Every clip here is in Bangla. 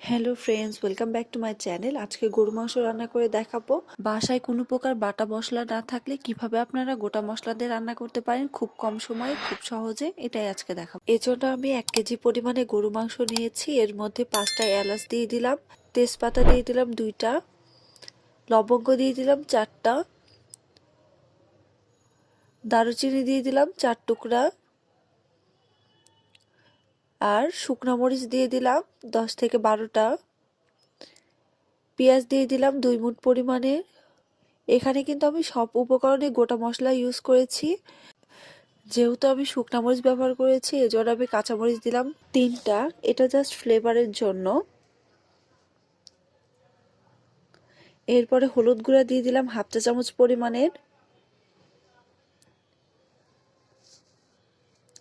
Hello friends welcome back to my channel আজকে গরু মাংস রান্না করে দেখাবো। বাসায় কোনো প্রকার বাটা মশলা না থাকলে কীভাবে আপনারা গোটা মশলা দিয়ে রান্না করতে পারেন খুব কম সময়ে, খুব সহজে, এটাই আজকে দেখাবো। এজন্য আমি এক কেজি পরিমাণে গরু মাংস নিয়েছি। এর মধ্যে পাঁচটা এলাচ দিয়ে দিলাম, তেজপাতা দিয়ে দিলাম দুইটা, লবঙ্গ দিয়ে দিলাম চারটা, দারুচিনি দিয়ে দিলাম চার টুকরা আর শুকনো মরিচ দিয়ে দিলাম দশ থেকে বারোটা। পেঁয়াজ দিয়ে দিলাম দুই মুঠ পরিমাণে। এখানে কিন্তু আমি সব উপকরণে গোটা মশলা ইউজ করেছি। যেহেতু আমি শুকনা মরিচ ব্যবহার করেছি, এজন্য আমি কাঁচামরিচ দিলাম তিনটা। এটা জাস্ট ফ্লেভারের জন্য। এরপরে হলুদ গুঁড়া দিয়ে দিলাম হাফ চা চামচ পরিমাণের।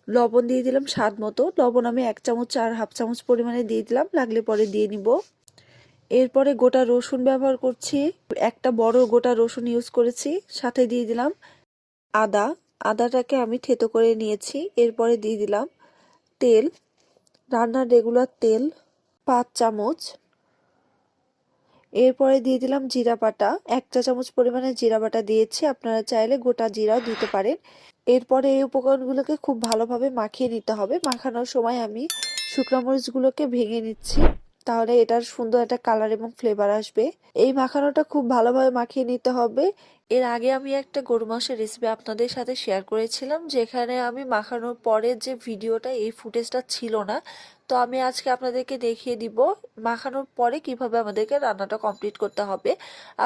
লবণ দিয়ে দিলাম স্বাদ মতো। লবণ আমি এক চামচ আর হাফ চামচ পরিমাণে দিয়ে দিলাম, লাগলে পরে দিয়ে নিব। এরপরে গোটা রসুন ব্যবহার করছি। একটা বড় গোটা রসুন ইউজ করেছি, সাথে দিয়ে দিলাম আদা। আদাটাকে আমি থেতো করে নিয়েছি, এরপরে দিয়ে দিলাম তেল, রান্নার রেগুলার তেল পাঁচ চামচ। এরপরে দিয়ে দিলাম জিরা বাটা। এক চা চামচ পরিমাণে জিরা বাটা দিয়েছি, আপনারা চাইলে গোটা জিরাও দিতে পারেন। এরপরে এই উপকরণগুলোকে খুব ভালোভাবে মাখিয়ে নিতে হবে। মাখানোর সময় আমি শুকনো মরিচগুলোকে ভেঙে নিচ্ছি। তাহলে এটার সুন্দর একটা কালার এবং ফ্লেভার আসবে। এই মাখানোটা খুব ভালোভাবে মাখিয়ে নিতে হবে। এর আগে আমি একটা গরু মাংসের রেসিপি আপনাদের সাথে শেয়ার করেছিলাম, যেখানে আমি মাখানোর পরে যে ভিডিওটা এই ফুটেজটা ছিল না। তো আমি আজকে আপনাদেরকে দেখিয়ে দিব মাখানোর পরে কীভাবে আমাদেরকে রান্নাটা কমপ্লিট করতে হবে।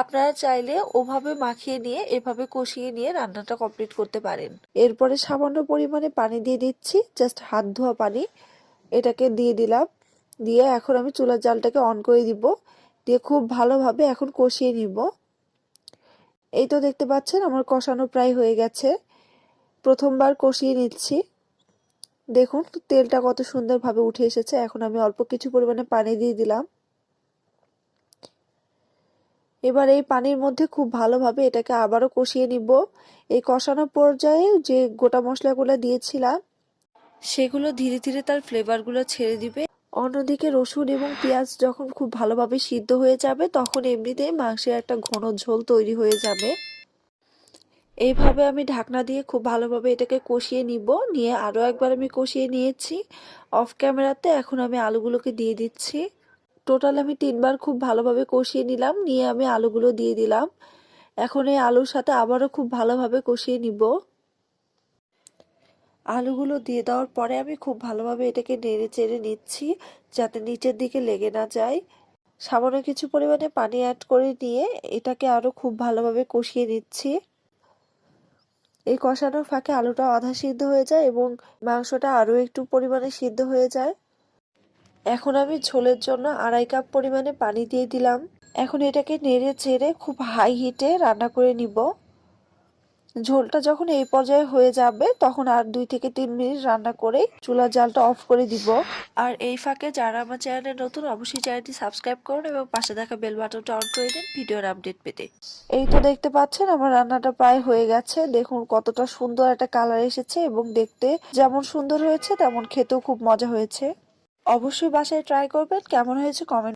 আপনারা চাইলে ওভাবে মাখিয়ে নিয়ে, এভাবে কষিয়ে নিয়ে রান্নাটা কমপ্লিট করতে পারেন। এরপরে সামান্য পরিমাণে পানি দিয়ে দিচ্ছি জাস্ট হাত ধোয়া পানি। এটাকে দিয়ে দিলাম। দিয়ে এখন আমি চুলার জালটাকে অন করে দিব। দিয়ে খুব ভালোভাবে এখন কষিয়ে নিব। এই তো দেখতে পাচ্ছেন, আমার কষানো প্রায় হয়ে গেছে। প্রথমবার কষিয়ে নিচ্ছি। দেখুন, তেলটা কত সুন্দরভাবে উঠে এসেছে। এখন আমি অল্প কিছু পরিমাণে পানি দিয়ে দিলাম। এবার এই পানির মধ্যে খুব ভালোভাবে এটাকে আবারও কষিয়ে নিব। এই কষানো পর্যায়ে যে গোটা মশলাগুলো দিয়েছিলাম, সেগুলো ধীরে ধীরে তার ফ্লেভারগুলো ছেড়ে দিবে। অন্যদিকে রসুন এবং পেঁয়াজ যখন খুব ভালোভাবে সিদ্ধ হয়ে যাবে, তখন এমনিতেই মাংসের একটা ঘন ঝোল তৈরি হয়ে যাবে। এইভাবে আমি ঢাকনা দিয়ে খুব ভালোভাবে এটাকে কষিয়ে নিব। নিয়ে আরও একবার আমি কষিয়ে নিয়েছি। অফ ক্যামেরাতে এখন আমি আলুগুলোকে দিয়ে দিচ্ছি। টোটাল আমি তিনবার খুব ভালোভাবে কষিয়ে নিলাম। নিয়ে আমি আলুগুলো দিয়ে দিলাম। এখন এই আলুর সাথে আবারও খুব ভালোভাবে কষিয়ে নিব। আলুগুলো দিয়ে দেওয়ার পরে আমি খুব ভালোভাবে এটাকে নেড়ে চেড়ে নিচ্ছি যাতে নিচের দিকে লেগে না যায়। সামান্য কিছু পরিমাণে পানি অ্যাড করে নিয়ে এটাকে আরও খুব ভালোভাবে কষিয়ে নিচ্ছি। এই কষানোর ফাঁকে আলুটা আধা সিদ্ধ হয়ে যায় এবং মাংসটা আরও একটু পরিমাণে সিদ্ধ হয়ে যায়। এখন আমি ঝোলের জন্য আড়াই কাপ পরিমাণে পানি দিয়ে দিলাম। এখন এটাকে নেড়ে চেড়ে খুব হাই হিটে রান্না করে নিব। ঝোলটা যখন এই পর্যায়ে হয়ে যাবে, তখন আর দুই থেকে তিন মিনিট রান্না করে চুলার জালটা অফ করে দিব। আর এই ফাঁকে যারা আমার চ্যানেলে নতুন, অবশ্যই চ্যানেলটি সাবস্ক্রাইব করুন এবং পাশে দেখা বেল বাটনটা অন করে দিন ভিডিওর আপডেট পেতে। এই তো দেখতে পাচ্ছেন, আমার রান্নাটা প্রায় হয়ে গেছে। দেখুন কতটা সুন্দর একটা কালার এসেছে এবং দেখতে যেমন সুন্দর হয়েছে, তেমন খেতেও খুব মজা হয়েছে। অবশ্যই বাসায় ট্রাই করবেন। কেমন হয়েছে কমেন্ট